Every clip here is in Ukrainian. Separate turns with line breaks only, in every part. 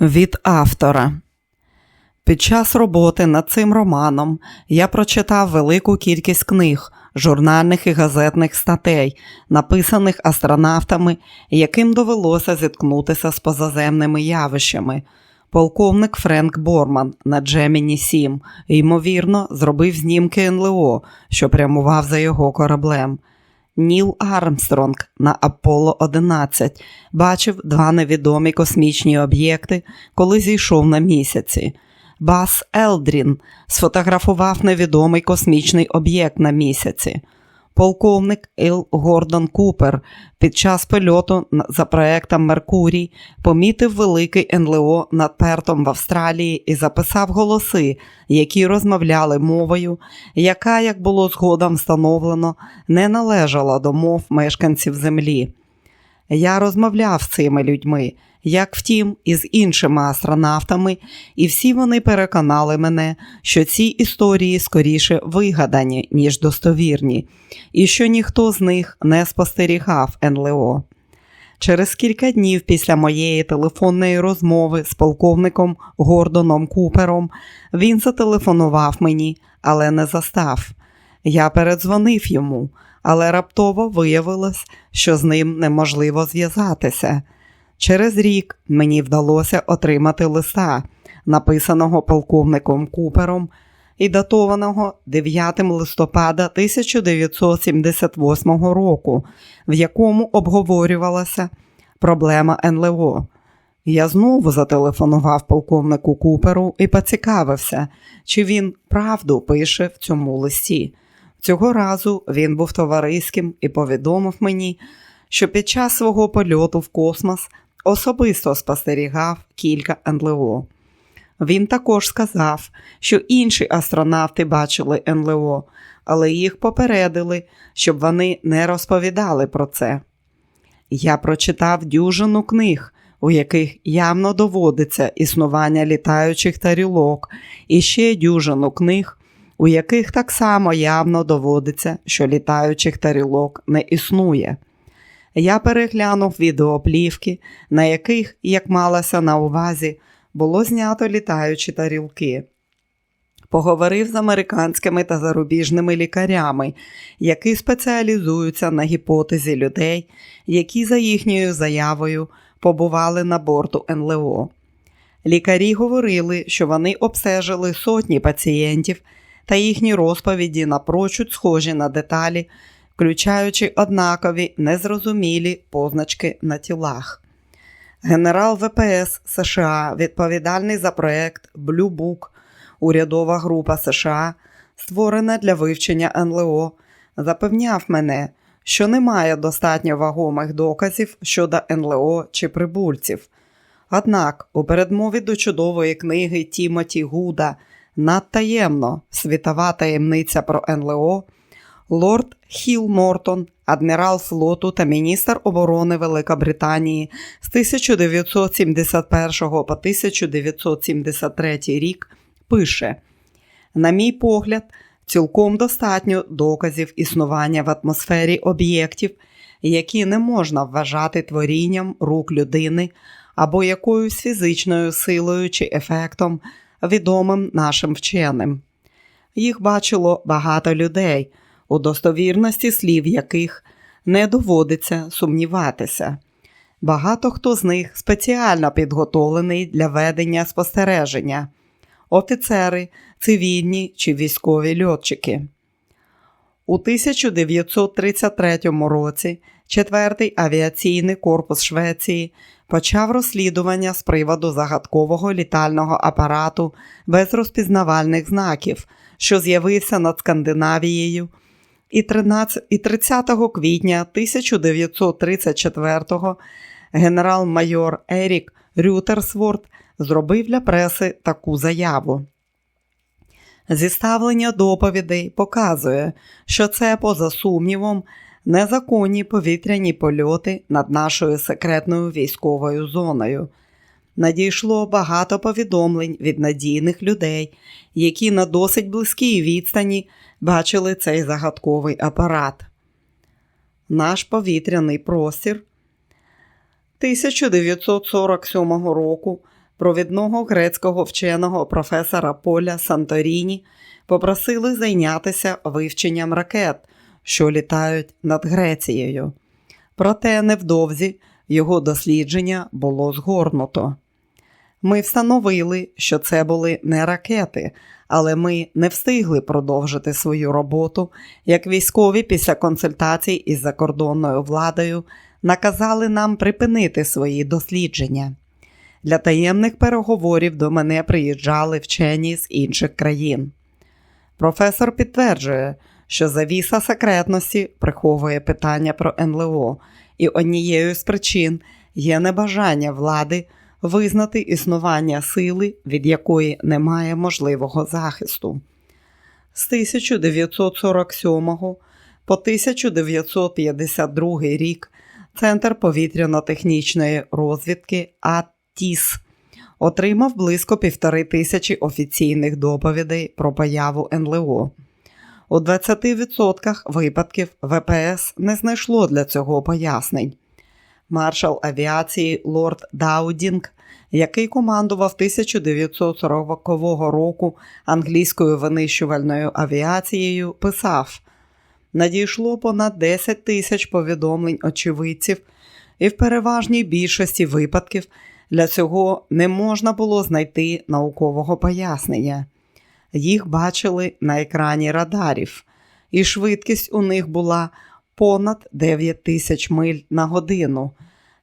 Від автора. Під час роботи над цим романом я прочитав велику кількість книг, журнальних і газетних статей, написаних астронавтами, яким довелося зіткнутися з позаземними явищами. Полковник Френк Борман на Джеміні 7, ймовірно, зробив знімки НЛО, що прямував за його кораблем. Ніл Армстронг на Аполло 11 бачив два невідомі космічні об'єкти, коли зійшов на місяці. Бас Елдрін сфотографував невідомий космічний об'єкт на місяці. Полковник Ел Гордон Купер під час польоту за проектом Меркурій помітив великий НЛО над Пертом в Австралії і записав голоси, які розмовляли мовою, яка, як було згодом встановлено, не належала до мов мешканців Землі. Я розмовляв з цими людьми, як втім, і з іншими астронавтами, і всі вони переконали мене, що ці історії скоріше вигадані, ніж достовірні, і що ніхто з них не спостерігав НЛО. Через кілька днів після моєї телефонної розмови з полковником Гордоном Купером він зателефонував мені, але не застав. Я передзвонив йому, але раптово виявилось, що з ним неможливо зв'язатися. Через рік мені вдалося отримати листа, написаного полковником Купером і датованого 9 листопада 1978 року, в якому обговорювалася проблема НЛО. Я знову зателефонував полковнику Куперу і поцікавився, чи він правду пише в цьому листі. Цього разу він був товариським і повідомив мені, що під час свого польоту в космос особисто спостерігав кілька НЛО. Він також сказав, що інші астронавти бачили НЛО, але їх попередили, щоб вони не розповідали про це. Я прочитав дюжину книг, у яких явно доводиться існування літаючих тарілок, і ще дюжину книг, у яких так само явно доводиться, що літаючих тарілок не існує. Я переглянув відеоплівки, на яких, як малося на увазі, було знято літаючі тарілки. Поговорив з американськими та зарубіжними лікарями, які спеціалізуються на гіпотезі людей, які за їхньою заявою побували на борту НЛО. Лікарі говорили, що вони обстежили сотні пацієнтів та їхні розповіді напрочуд схожі на деталі, включаючи однакові незрозумілі позначки на тілах. Генерал ВПС США, відповідальний за проект Blue Book, урядова група США, створена для вивчення НЛО, запевняв мене, що немає достатньо вагомих доказів щодо НЛО чи прибульців. Однак, у передмові до чудової книги Тімоті Гуда надтаємно світова таємниця про НЛО, лорд Хіл Мортон, адмірал флоту та міністр оборони Великобританії з 1971 по 1973 рік пише: На мій погляд, цілком достатньо доказів існування в атмосфері об'єктів, які не можна вважати творінням рук людини або якоюсь фізичною силою чи ефектом, відомим нашим вченим. Їх бачило багато людей, у достовірності слів яких не доводиться сумніватися. Багато хто з них спеціально підготовлений для ведення спостереження офіцери, цивільні чи військові льотчики. У 1933 році Четвертий авіаційний корпус Швеції почав розслідування з приводу загадкового літального апарату без розпізнавальних знаків, що з'явився над Скандинавією. І 13, і 30 квітня 1934-го генерал-майор Ерік Рютерсворт зробив для преси таку заяву. Зіставлення доповідей показує, що це, поза сумнівом, незаконні повітряні польоти над нашою секретною військовою зоною. Надійшло багато повідомлень від надійних людей, які на досить близькій відстані бачили цей загадковий апарат. Наш повітряний простір 1947 року провідного грецького вченого професора Поля Санторіні попросили зайнятися вивченням ракет, що літають над Грецією. Проте невдовзі його дослідження було згорнуто. Ми встановили, що це були не ракети, але ми не встигли продовжити свою роботу, як військові після консультацій із закордонною владою наказали нам припинити свої дослідження. Для таємних переговорів до мене приїжджали вчені з інших країн. Професор підтверджує, що завіса секретності приховує питання про НЛО, і однією з причин є небажання влади визнати існування сили, від якої немає можливого захисту. З 1947 по 1952 рік Центр повітряно-технічної розвідки АТІС отримав близько півтори тисячі офіційних доповідей про появу НЛО. У 20% випадків ВПС не знайшло для цього пояснень. Маршал авіації Лорд Даудінг, який командував 1940 року англійською винищувальною авіацією, писав: надійшло понад 10 тисяч повідомлень очевидців, і в переважній більшості випадків для цього не можна було знайти наукового пояснення. Їх бачили на екрані радарів, і швидкість у них була понад 9 тисяч миль на годину.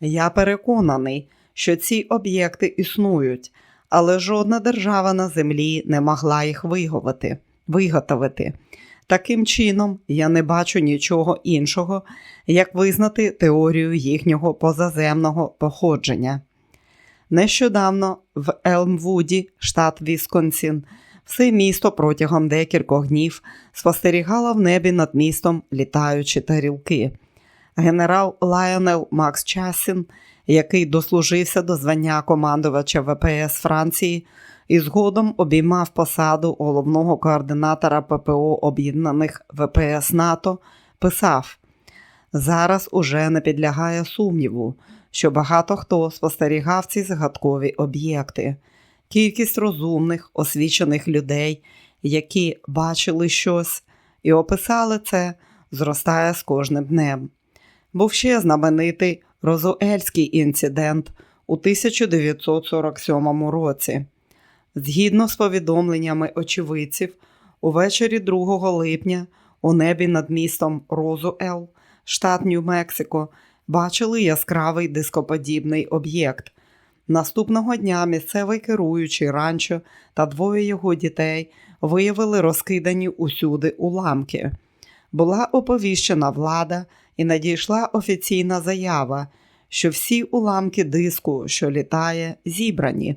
Я переконаний, що ці об'єкти існують, але жодна держава на землі не могла їх виговати, виготовити. Таким чином, я не бачу нічого іншого, як визнати теорію їхнього позаземного походження. Нещодавно в Елмвуді, штат Вісконсін, все місто протягом декількох днів спостерігало в небі над містом літаючі тарілки. Генерал Лайонел Макс Часін, який дослужився до звання командувача ВПС Франції, і згодом обіймав посаду головного координатора ППО Об'єднаних ВПС НАТО, писав: зараз уже не підлягає сумніву, що багато хто спостерігав ці загадкові об'єкти. Кількість розумних, освічених людей, які бачили щось і описали це, зростає з кожним днем. Був ще знаменитий Розуельський інцидент у 1947 році. Згідно з повідомленнями очевидців, увечері 2 липня у небі над містом Розуел, штат Нью-Мексико, бачили яскравий дископодібний об'єкт. Наступного дня місцевий керуючий ранчо та двоє його дітей виявили розкидані усюди уламки. Була оповіщена влада і надійшла офіційна заява, що всі уламки диску, що літає, зібрані.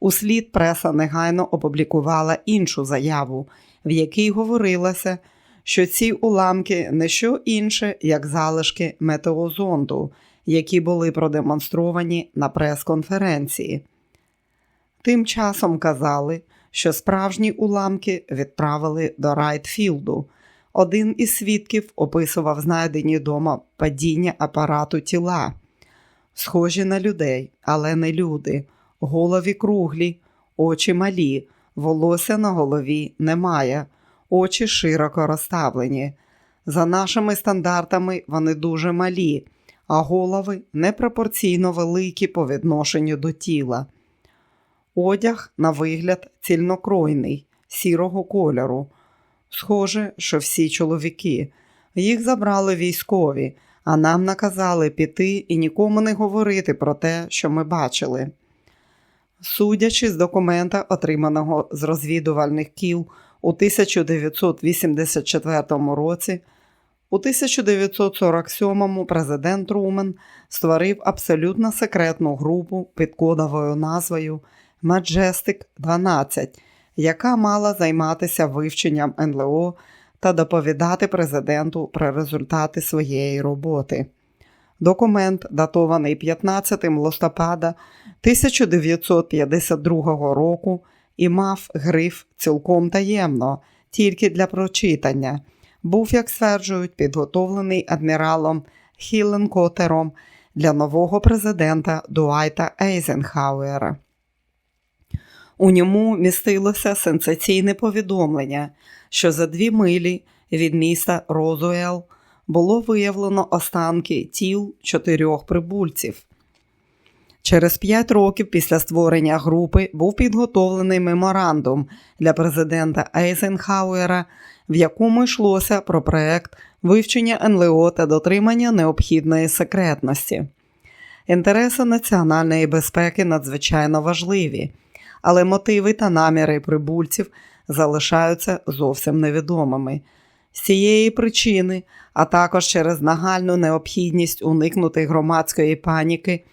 Услід преса негайно опублікувала іншу заяву, в якій говорилося, що ці уламки не що інше, як залишки метеозонду, які були продемонстровані на прес-конференції. Тим часом казали, що справжні уламки відправили до Райтфілду. Один із свідків описував знайдені дома падіння апарату тіла, схожі на людей, але не люди, голові круглі, очі малі, волосся на голові немає, очі широко розставлені. За нашими стандартами вони дуже малі, а голови непропорційно великі по відношенню до тіла. Одяг, на вигляд, цільнокройний, сірого кольору. Схоже, що всі чоловіки. Їх забрали військові, а нам наказали піти і нікому не говорити про те, що ми бачили. Судячи з документа, отриманого з розвідувальних кіл у 1984 році, у 1947-му президент Румен створив абсолютно секретну групу під кодовою назвою Majestic 12, яка мала займатися вивченням НЛО та доповідати президенту про результати своєї роботи. Документ, датований 15 листопада 1952 року, і мав гриф цілком таємно, тільки для прочитання. Був, як стверджують, підготовлений адміралом Хілен Котером для нового президента Дуайта Ейзенхауера. У ньому містилося сенсаційне повідомлення, що за дві милі від міста Розуел було виявлено останки тіл чотирьох прибульців. Через п'ять років після створення групи був підготовлений меморандум для президента Ейзенхауера, в якому йшлося про проект вивчення НЛО та дотримання необхідної секретності. Інтереси національної безпеки надзвичайно важливі, але мотиви та наміри прибульців залишаються зовсім невідомими. З цієї причини, а також через нагальну необхідність уникнути громадської паніки,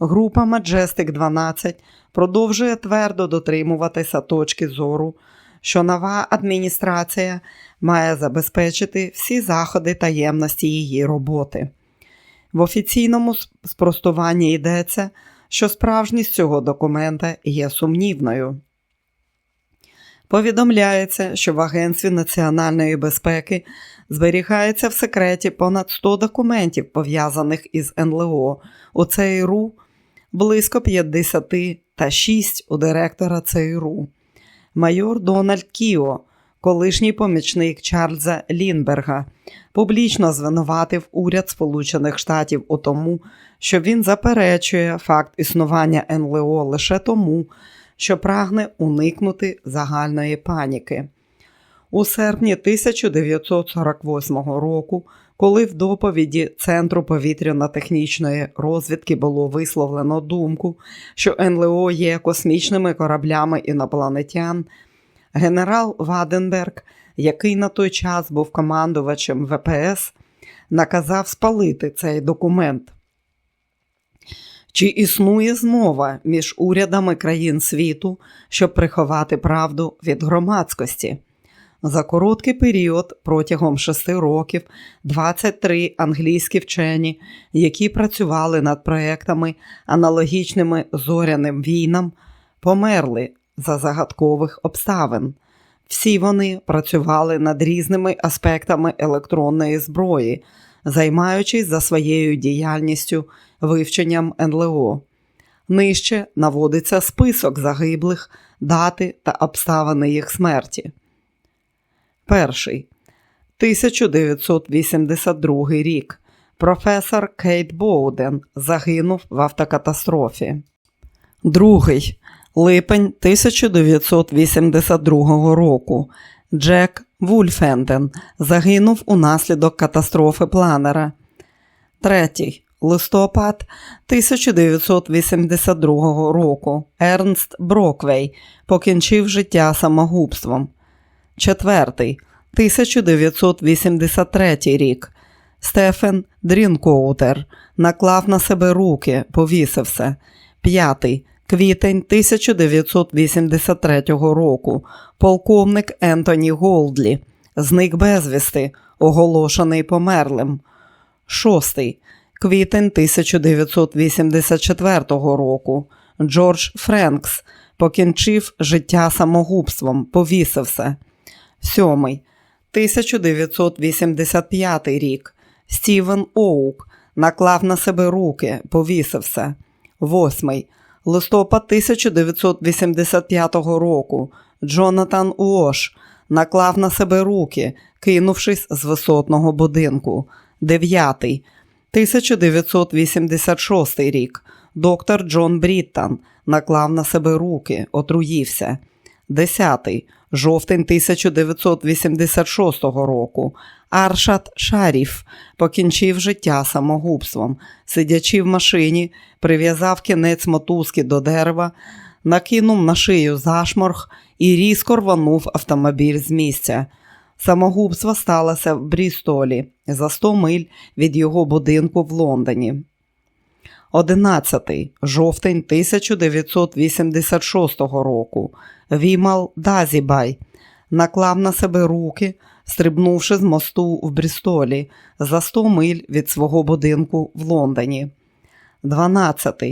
група Majestic 12 продовжує твердо дотримуватися точки зору, що нова адміністрація має забезпечити всі заходи таємності її роботи. В офіційному спростуванні йдеться, що справжність цього документа є сумнівною. Повідомляється, що в Агентстві національної безпеки зберігається в секреті понад 100 документів, пов'язаних із НЛО. У ЦРУ близько 50 та 6 у директора ЦРУ. Майор Дональд Кіо, колишній помічник Чарльза Лінберга, публічно звинуватив уряд Сполучених Штатів у тому, що він заперечує факт існування НЛО лише тому, що прагне уникнути загальної паніки. У серпні 1948 року, коли в доповіді Центру повітряно-технічної розвідки було висловлено думку, що НЛО є космічними кораблями інопланетян, генерал Ваденберг, який на той час був командувачем ВПС, наказав спалити цей документ. Чи існує змова між урядами країн світу, щоб приховати правду від громадськості? За короткий період, протягом шести років, 23 англійські вчені, які працювали над проектами, аналогічними зоряним війнам, померли за загадкових обставин. Всі вони працювали над різними аспектами електронної зброї, займаючись за своєю діяльністю вивченням НЛО. Нижче наводиться список загиблих, дати та обставини їх смерті. Перший 1982 рік. Професор Кейт Боуден загинув в автокатастрофі. Другий липень 1982 року. Джек Вульфенден загинув унаслідок катастрофи планера. Третій листопад 1982 року. Ернст Броквей покінчив життя самогубством. Четвертий 1983 рік. Стефен Дрінкоутер наклав на себе руки, повісився. П'ятий квітень 1983 року. Полковник Ентоні Голдлі. Зник безвісти, оголошений померлим. Шостий квітень 1984 року. Джордж Френкс покінчив життя самогубством, повісився. Сьомий 1985 рік. Стівен Оук наклав на себе руки, повісився. Восьмий листопад 1985 року. Джонатан Уош наклав на себе руки, кинувшись з висотного будинку. Дев'ятий 1986 рік. Доктор Джон Бріттан наклав на себе руки, отруївся. 10. Жовтень 1986 року. Аршат Шаріф покінчив життя самогубством. Сидячи в машині, прив'язав кінець мотузки до дерева, накинув на шию зашморг і різко рванув автомобіль з місця. Самогубство сталося в Брістолі за 100 миль від його будинку в Лондоні. 11. жовтень 1986 року. Вімал Дазібай наклав на себе руки, стрибнувши з мосту в Брістолі за 100 миль від свого будинку в Лондоні. 12.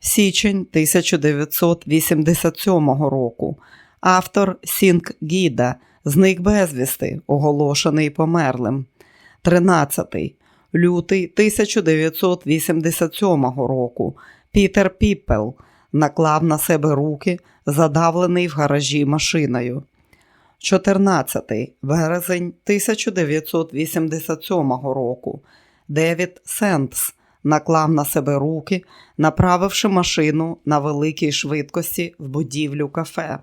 січень 1987 року. Автор Сінк Гіда зник безвісти, оголошений померлим. 13. Лютий 1987 року. Пітер Піппел наклав на себе руки, задавлений в гаражі машиною. 14 березень 1987 року. Девід Сентс наклав на себе руки, направивши машину на великій швидкості в будівлю кафе.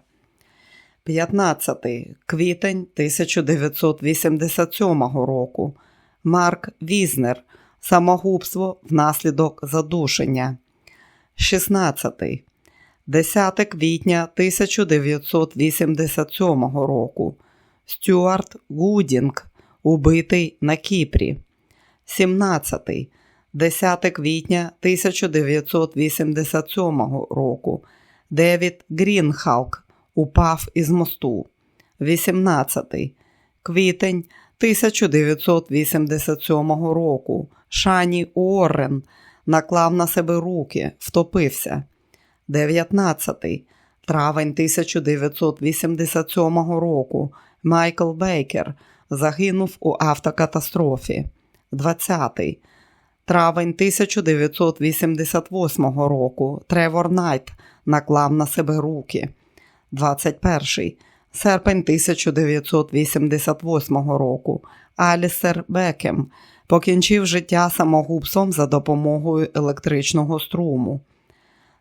15 квітень 1987 року. Марк Візнер. Самогубство внаслідок задушення. 16. 10 квітня 1987 року. Стюарт Гудінг. Убитий на Кіпрі. 17. 10 квітня 1987 року. Девід Грінхалк упав із мосту. 18. Квітень 1987 року. Шані Уоррен наклав на себе руки, втопився. 19. Травень 1987 року. Майкл Бейкер загинув у автокатастрофі. 20. Травень 1988 року. Тревор Найт наклав на себе руки. 21. Серпень 1988 року. Алістер Бекем покінчив життя самогубством за допомогою електричного струму.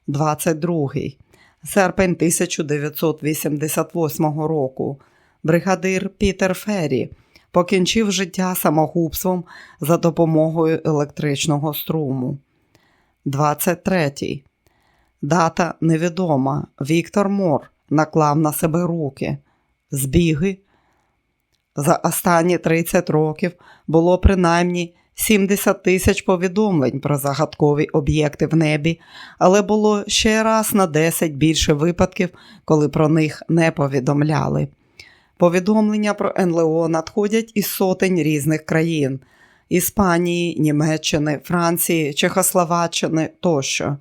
22. Серпень 1988 року. Бригадир Пітер Феррі покінчив життя самогубством за допомогою електричного струму. 23. Дата невідома. Віктор Мор наклав на себе руки. Збіги. За останні 30 років було принаймні 70 тисяч повідомлень про загадкові об'єкти в небі, але було ще раз на 10 більше випадків, коли про них не повідомляли. Повідомлення про НЛО надходять із сотень різних країн Іспанії, Німеччини, Франції, Чехословаччини тощо.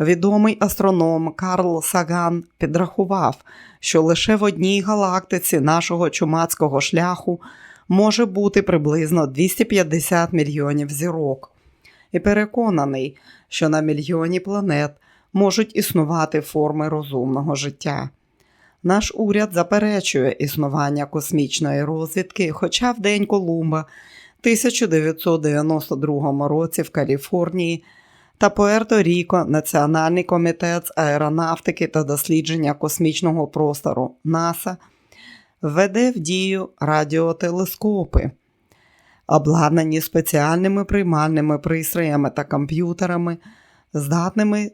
Відомий астроном Карл Саган підрахував, що лише в одній галактиці нашого чумацького шляху може бути приблизно 250 мільйонів зірок, і переконаний, що на мільйоні планет можуть існувати форми розумного життя. Наш уряд заперечує існування космічної розвідки, хоча в день Колумба 1992 році в Каліфорнії та Пуерто-Ріко Національний комітет з аеронавтики та дослідження космічного простору НАСА введе в дію радіотелескопи, обладнані спеціальними приймальними пристроями та комп'ютерами, здатними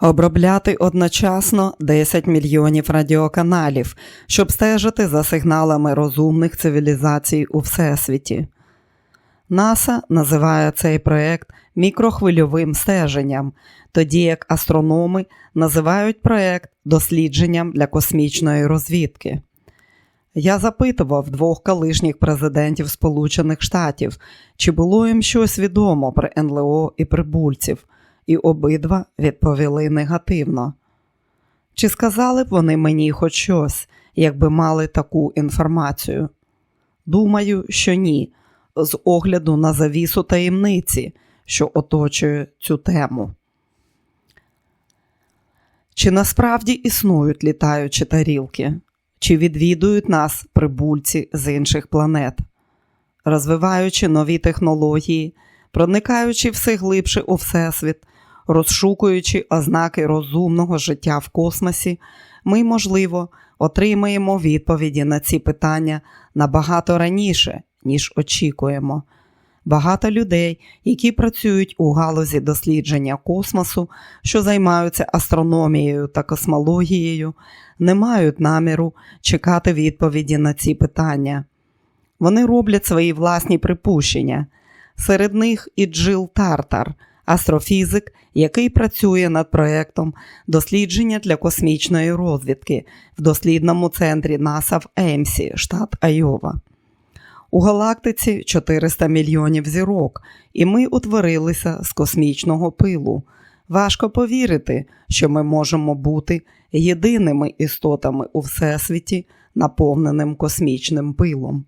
обробляти одночасно 10 мільйонів радіоканалів, щоб стежити за сигналами розумних цивілізацій у Всесвіті. НАСА називає цей проект мікрохвильовим стеженням, тоді як астрономи називають проект дослідженням для космічної розвідки. Я запитував двох колишніх президентів Сполучених Штатів, чи було їм щось відомо про НЛО і прибульців, і обидва відповіли негативно. Чи сказали б вони мені хоч щось, якби мали таку інформацію? Думаю, що ні, з огляду на завісу таємниці, що оточує цю тему. Чи насправді існують літаючі тарілки? Чи відвідують нас прибульці з інших планет? Розвиваючи нові технології, проникаючи все глибше у Всесвіт, розшукуючи ознаки розумного життя в космосі, ми, можливо, отримаємо відповіді на ці питання набагато раніше, ніж очікуємо. Багато людей, які працюють у галузі дослідження космосу, що займаються астрономією та космологією, не мають наміру чекати відповіді на ці питання. Вони роблять свої власні припущення. Серед них і Джил Тартар, астрофізик, який працює над проєктом дослідження для космічної розвідки в дослідному центрі НАСА в Емсі, штат Айова. У галактиці 400 мільйонів зірок, і ми утворилися з космічного пилу. Важко повірити, що ми можемо бути єдиними істотами у всесвіті, наповненим космічним пилом.